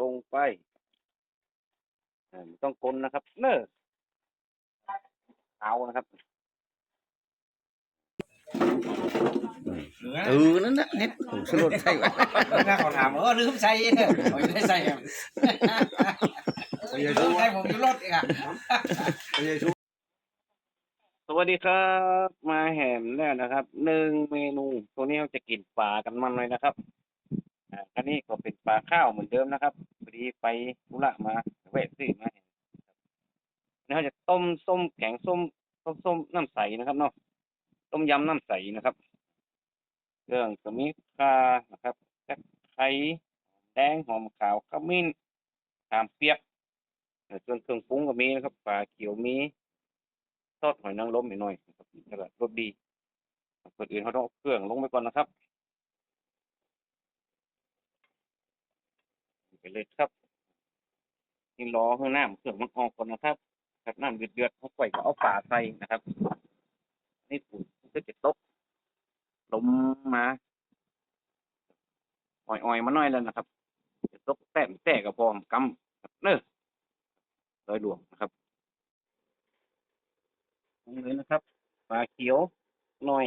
ลงไปอ่าไม่ต้องกลนนะครับ เนอเอานะครับเออนั่นน่ะเน็ตผมสลดใส่ไว้ถ้าเขาถามเออลืมใส่เนี่ยผมไม่ได้ใส่ครับลืมใส่ผมอยู่รถอีกอะสวัสดีครับ มาแหมแล้วนะครับหนึ่งเมนู ตัวนี้เราจะกินปลากันมันเลยนะครับอ่าคั นนี้ก็เป็นปลาข้าวเหมือนเดิมนะครับพอดีไปธุระมาแวะซื้อมาแล้วเราจะต้มส้มแกงส้มต้มส้มน้ำใสนะครับเนาะต้มยำน้ำใสนะครับเครื่องก็มีข่านะครับตะไคร้แดงหอมขาวขมิ้นขามเปียกส่วนเครื่องปรุงก็มีนะครับปลาเขียวมีซอสหอยนางรมหน่อยๆนะครับแล้วก็รสดีก่อนอื่นเขาต้องเครื่องลงไปก่อนนะครับ ไปเลยครับนี่รอข้างหน้าเครื่องมันออกก่อนนะครับครับน้ำเดือดๆเขาปล่อยก็เอาฝาใส่นะครับ นี่ปุ๋ยก็จะตกลมมาอ่อยๆมาหน่อยแล้วนะครับจะตกแต้มแต่กับพร้อมกำครับเนอะร้อยหลวงนะครับลงเลยนะครับปลาเขียวหน่อย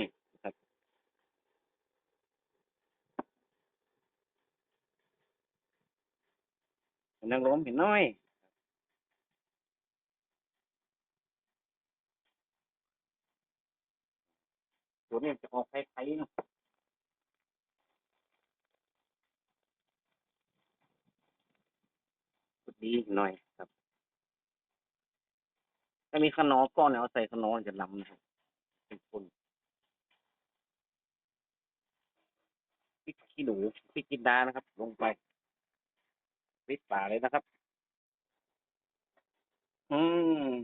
นะครับนางร้มเห็นน้อยตัวนี้จะออกไทยๆเนาะดีหน่อยครับ ถ้ามีขนอก้อนเนี่ยเอาใส่ขนอจะล้ำนะครับเป็นคนพริกขี้หนูพริกกินดานะครับ ลงไป ปิดฝาเลยนะครับ อืม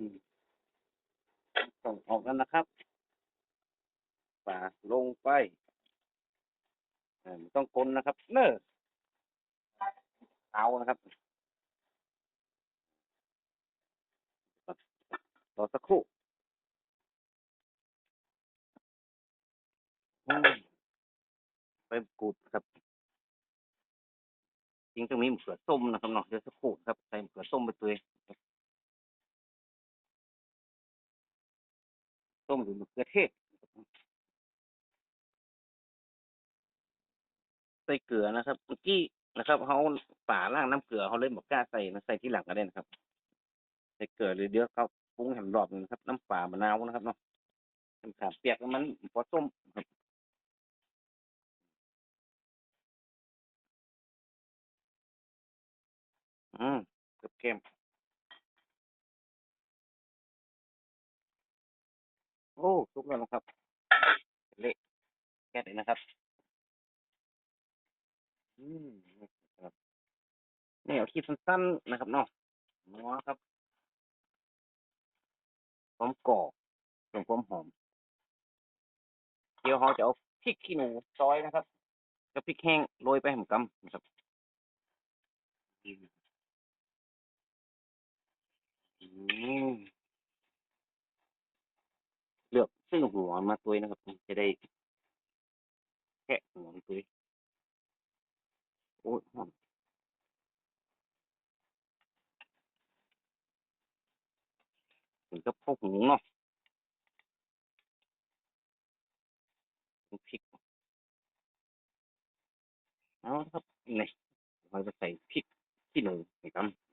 ส่งออกแล้วนะครับฝาลงไปไม่ต้องกลนนะครับ เนอเอานะครับรอสักครู่อืมไปกูดครับ จริงตรงนี้มะเขือส้มนะครับเนาะเดี๋ยวสักครู่ครับใส่มะเขือส้มไปตัวส้มหรือมะเขือเทศใส่เกลือนะครับเมื่อกี้นะครับเขาป่าล่างน้ำเกลือเขาเลยบอกกล้าใส่นะใส่ที่หลังก็ได้นะครับ ใส่เกลือหรือเดี๋ยวเขาปรุงแหมรอบหนึงนะครับ น้ำป่ามะนาวนะครับเนาะน้ำขามเปียกแล้วมันพอส้มครับ อืมเกือบเข้มโอ้ทุกแล้วนะครับเละแค่นี้นะครับ อืมนี่เอาคลิปสั้นๆนะครับเนาะนัวครับหอมกรอบส่วนความหอม เดี๋ยวเราจะเอาพริกขี้หนูซอยนะครับกับพริกแห้งโรยไปให้ผมกำนะครับ เลือกซึ่งหัวมาตัวนะครับ จะได้แค่หัวมันตัวโอ้ยหอมถึงกับพวกหมูเนาะพริกเอาครับนี่เราจะใส่พริกขี้หนูไปกำมะ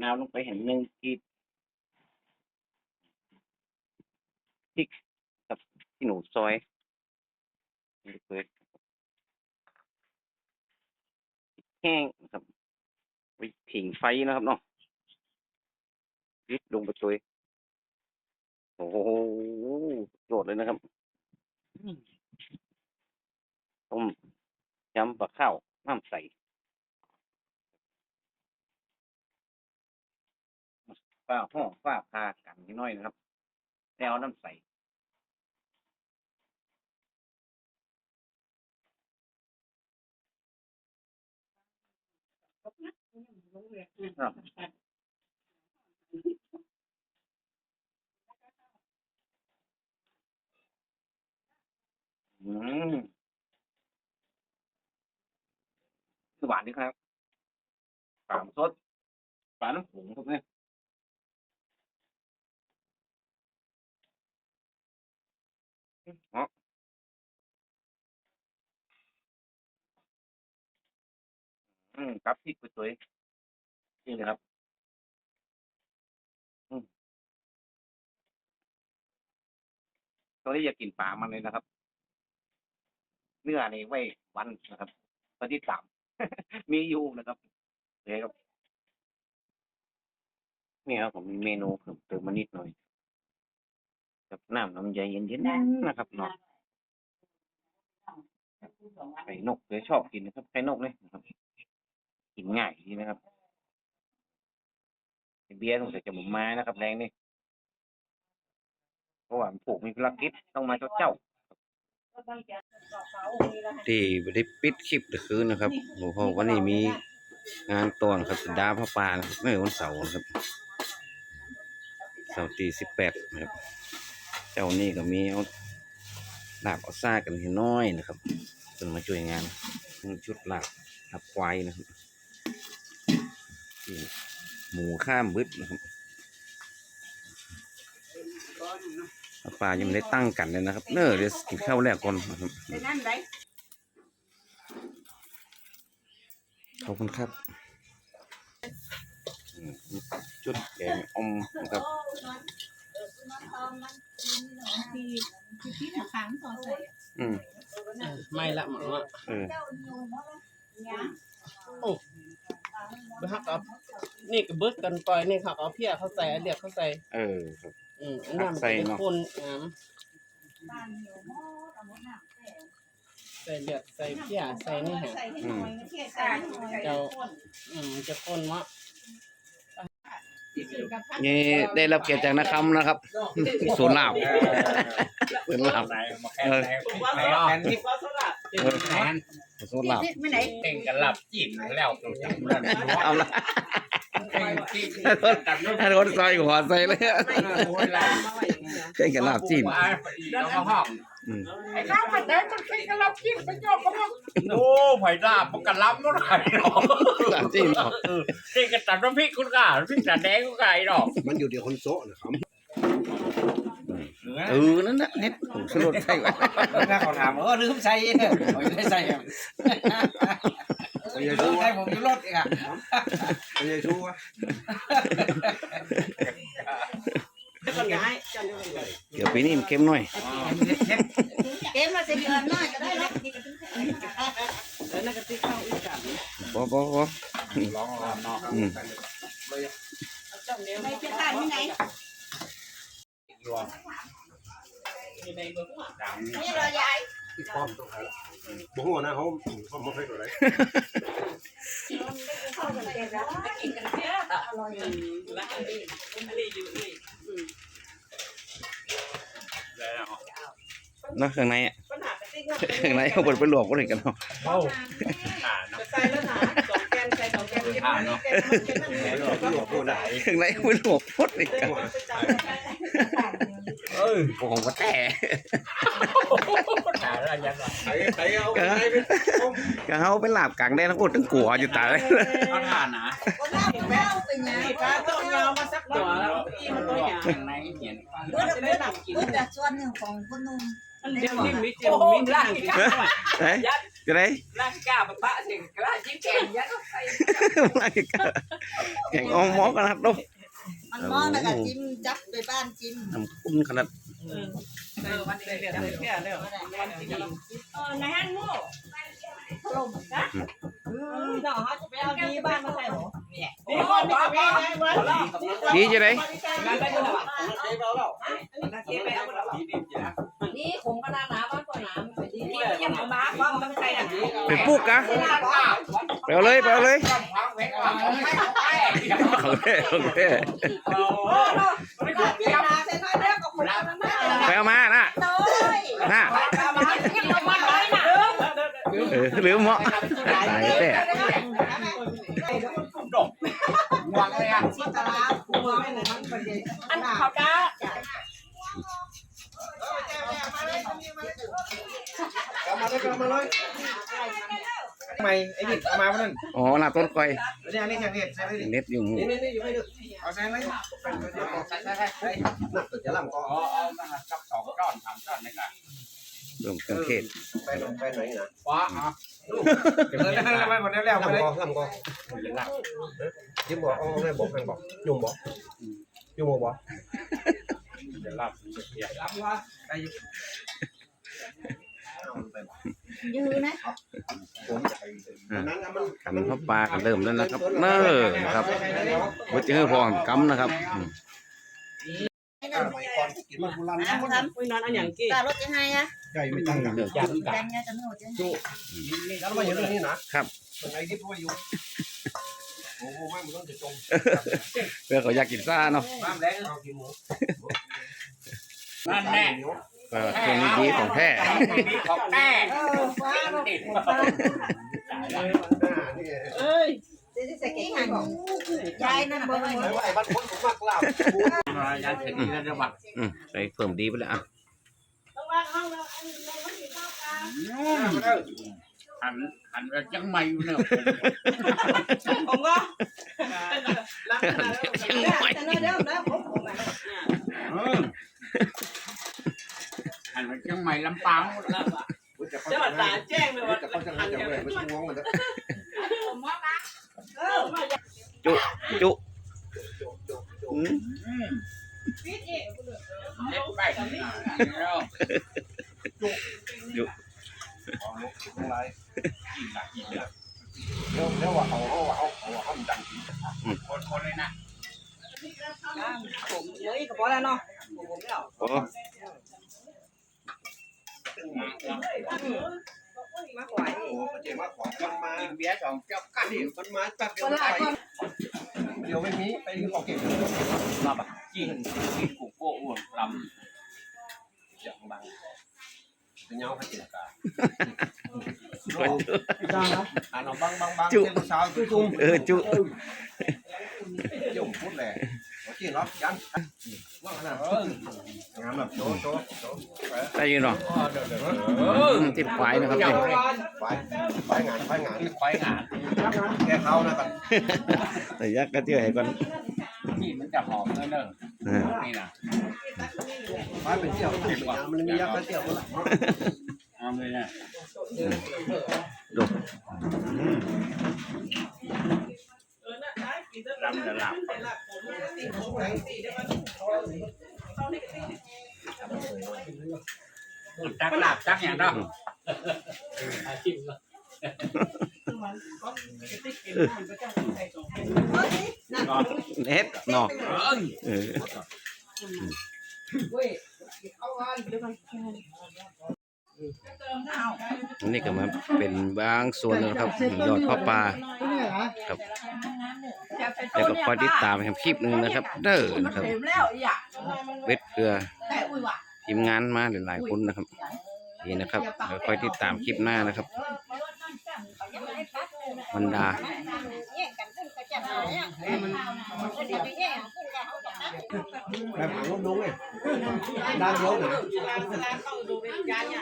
นาวลงไปเห็นหนึ่งกรีดพริกกับขี้หนูซอยนี่เลยแห้งนะครับไปผิงไฟนะครับเนาะยิดลงไปตัวโอ้โหโดดเลยนะครับอืมต้มยำปลาข้าวน้ำใส ฝ้าห้องฝ้าพากันนิดน่อยนะครับแล้วน้ำใสครับอืมหวานนี่ครับปลาสดปลาน้ำผงครับเนี่ยอ๋อ อืมครับพี่สวยๆนี่เลยครับ อืมตอนนี้อยากกินปลามันเลยนะครับ เนื้อนี่ไว้วันนะครับตอนที่สามมีอยู่นะครับโอเคครับนี่ครับผมมีเมนูเพิ่มเติมมานิดหน่อยกับน้ำน้ำใจเย็นๆนะครับเนาะไข่นกเลยชอบกินนะครับไข่นกเลยนะครับ กินง่ายดีนะครับเบียร์ต้องใส่จมูกไม้นะครับแรงนี่เพราะว่าผูกมีภารกิจต้องมาเจ้าเจ้าที่บ่ได้ปิดคลิปตะคืนนะครับเพราะวันนี้มีงานตอนครับดาพระปานะครับไม่วันเสาร์นะครับเสาร์ที่สิบแปดนะครับ เจ้านี่ก็มีเอาลาบเอาซ่ากันให้น้อยนะครับจนมาช่วยงานชุดลาบลาบควายนะครับ หมูข้ามบึดนะครับพระปายังไม่ได้ตั้งกันเลยนะครับ เน้อเดี๋ยวกินข้าวแรกก่อนนะครับขอบคุณครับอืมจุดแกงอมนะครับอืมไม่ละหมอเอ อไปหักเอานี่ก็เบิดกันปล่อยนี่เขาเอาเพี้ยเขาใส่เดียกเขาใส่เออครับ อืมอันน้ำใส่เป็นเนาะคนงามใส่เดียกใส่เพี้ยใส่นี่ฮะอืมเจ้าอืมจะคนวะนี่ได้รับเกียรติจากนักคำนะครับ ศูนย์ลาบศูนย์ลาบเออแทนที่แทน ศูนย์ลาบไม่ไหนเก่งกันหลับจีนแล้วตรงนั้นเอาละเก่งที่ถ้าโดนซอยหัวใส่เลยอะเคยกันลาบจีนแล้วก็ห้องอืมไอ้ข้าวผัดแดงมันเก่งกันหลับจีนไปจบกันห้องโอ้ไผ่ลาบมันกันล้ำเมื่อไหร่หรอลาบจีนเหรอเก่งกันตัดน้ำพริกคุณก่าพริกตัดแดงคุณก่าหรอกมันอยู่เดียวคนโซะนะครับ เออนั่นนะเน็ตผงชูรสใส่ไว้ถ้าเขาถามเออลืมใส่เนี่ยเอาไม่ได้ใส่ครับพยายลืชูมวะใส่ผมอยู่รถอีกอะพยายชูวะคนย้ายเดี๋ยวปีนี้มันเค็มหน่อยเกมมาเสียเดือนหน้าก็ได้แล้วแล้วนั่นก็ที่เข้าอีกกันพอพอพอร้องรำเนาะอืมไม่จะตายที่ไหน นี่เรายายที่ป้อมต้องหาบ่ฮู้นะเขาเขาบ่ให้ตัวไหนเข้ากันเองแล้วกินกันแค่อร่อยแล้วอันนี้อันนี้อยู่นี่เนาะข้างในอะปัญหาไปติ๊กนะข้างในเขาเปิดไปหลวกก็เลยกันเนาะโอ้อ่าจะใส่แล้วนะ สองแกนใส่สองแกนอ่าเนาะผู้ใดข้างในเขาไปหลวกพดเลยกันเออผมก็แต่หาอะไรยังไงใครใครเอาก็ก็เขาเป็นหลาบกลางแดนทั้งหมดทั้งกัวอยู่ตายเขาทานนะก็เล่าเล่าเป็นไงนี่ปลาต้มยาวมาสักตัวแล้วอีมันตัวใหญ่ในเขียนเพื่อจะได้หลับกินแต่ส่วนหนึ่งของคนนุ่มมันเดี๋ยวนี้มีเจียวมีล่างกินด้วยไหน จะได้ล่างกล้าปะปะสิกล้าจิ้มแกงยัดเข้าไปแข่งอมหมอกันนะครับลูกมันมองแล้วก็จิ้มจับไปบ้านจิ้มน้ำคุ้นขนาดเออวันนี้เดี๋ยวเดี๋ยวเดี๋ยววันที่ดีเออในฮันมู ลมนะเนาะเขาจะไปเอาดีบ้านมาใส่หรอนี่คนนี้ไปไงวะดีจะได้นั่นไปคนละนี่ผมก็น่าหนาบ้านก็หนาไม่เป็นดียังมาความมันใส่อะไปปลูกกะไปเอาเลยไปเอาเลยโอเคโอเคไม่ได้เปลี่ยนนาใส่น้อยเดียวกับคนนั้นนะ ไปเอามาน่ะ โต้ย น่ะ ยังประมาณน้อยน่ะ เออลืมเหมาะตายแต่วางเลยอะชิตาลาผัวไม่เลยมันประเด็นอันเขาจ้ากลับมาเลยกลับมาเลยใหม่ม่ไอ้นี่เอามาวันนั้นอ๋อลาบต้นก้อยแล้วเนี่ยอันนี้แค่นี้ใส่ไปดิเน็ตอยู่หมู่นี่นี่นี่อยู่ให้ดูเอาใส่เลยใส่ใส่ใส่ใส่นักจะลำก็อ๋อเอามาสักสองก้อนสามก้อนนี่กันร วมเครื่องเทศไปลงไปไหนนะว้าอ๋อเออได้แล้วหมดแล้วแล้วไปลำเลยก็ลำก็ยิ้มบอกเอาแม่บอกแม่บอกยุ่งบอกยุ่งบอกเดี๋ยวรับเดี๋ยวลำว่าไปยืนนะนั้นมันกันพ่อปลากันเริ่มแล้วนะครับเน้อนะครับบ่เจอพอกำนะครับอืมก่อนกินมันบุรันอะทอุ้ยนอนอันอย่างกี้ำตารถยังไงอะ ใหญ่ไม่ตั้งกันเรื่องยันกัยันนไงจะโน่จะแล้วมาอยู่ตรงนี้นะครับตรงไหนที่พ่ออยู่โอ้โหไม่มันต้องจะจมเพื่อเขาอยากกินซ่าเนาะบ้ามแรงเอากินหมูนั่นแน่ก็เครื่องนี้ดีของแท้มีของแน่เออฟ้าลูกเอ้ยจะใส่กี่หันยายนั่นเบิ่งไอ้ว่าไอ้บ้านคนผมมากลาบยันถึงนี่แล้วจะบัดอืมใส่เพิ่มดีไปแล้วอะ ต้องวางห้องแล้วอันนี้เราไม่กินข้าวกันหันหันไปจังไม่เนี่ยผมก็รักนะแต่เดี๋ยวนะผมผมหันไปจังไม่ลำปางเจ้าตาแจ้งเลยว่าแต่เขาจะงานอย่างไรไม่ต้องงงมันจะผมว่านะเออมาจุจุอืม ปิดอีกเล็กไปแล้วทั้งหลายกินละกินละเดี๋ยวเดี๋ยวว่าเขาเขาเขาเขาดังกินคนคนเลยนะผมเฮ้ยกระป๋อแล้วเนาะผมไม่เอาโอ้มาขวายโอ้เจ๋งมากของมันมากินเบียร์สองแก้วกันนี่มันมาแป๊บเดียวไปเดี๋ยวไม่มีไปออกเก็บมาแบบกินกินกุ๊กโก้อ้วนล อย่างบางเป็นเงาให้กินกาคนจุอ่านเอาบางบางบางเจ้าสาวจุ้มเออจุยุ่งพูดแหละโอเคเนาะยันว่าขนาดงามแบบโจโจโจได้อยินเนาะำเอออืมติดควายนะครับนี่ไปไปงานไปงานไฟงานแค่เขานะกันแต่ยักษ์กระเจือให้ก่อนที่มันจะหอมเนอะเนอะเออนี่นะไปเป็นเที่ยวเป็นงานมันมียักษ์ไปเที่ยวกันละเอาเลยนะดูลำจะลำตักหลับตักอย่างนั้นจิ้มละ เน็ตเนาะเออนี่ก็มาเป็นบางส่วนนะครับยอดพ่อปลาครับแล้วก็คอยติดตามครับคลิปหนึ่งนะครับ เด้อนะครับแล้วอย่าเวทเกลือแต่อุ้ยว่ะทีมงานมาหลายๆคนนะครับนี่นะครับแล้วคอยติดตามคลิปหน้านะครับบรรดา แบเขากับนั้นแบบหางลูกดุ้งไงด้านเดียวเนี่ยเวลาเป็นยาเนี่ย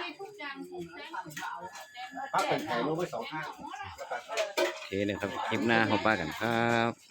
พักเป็นแถวลงไปสองข้างโอเคนะครับคลิปหน้าเขาป้ากันครับ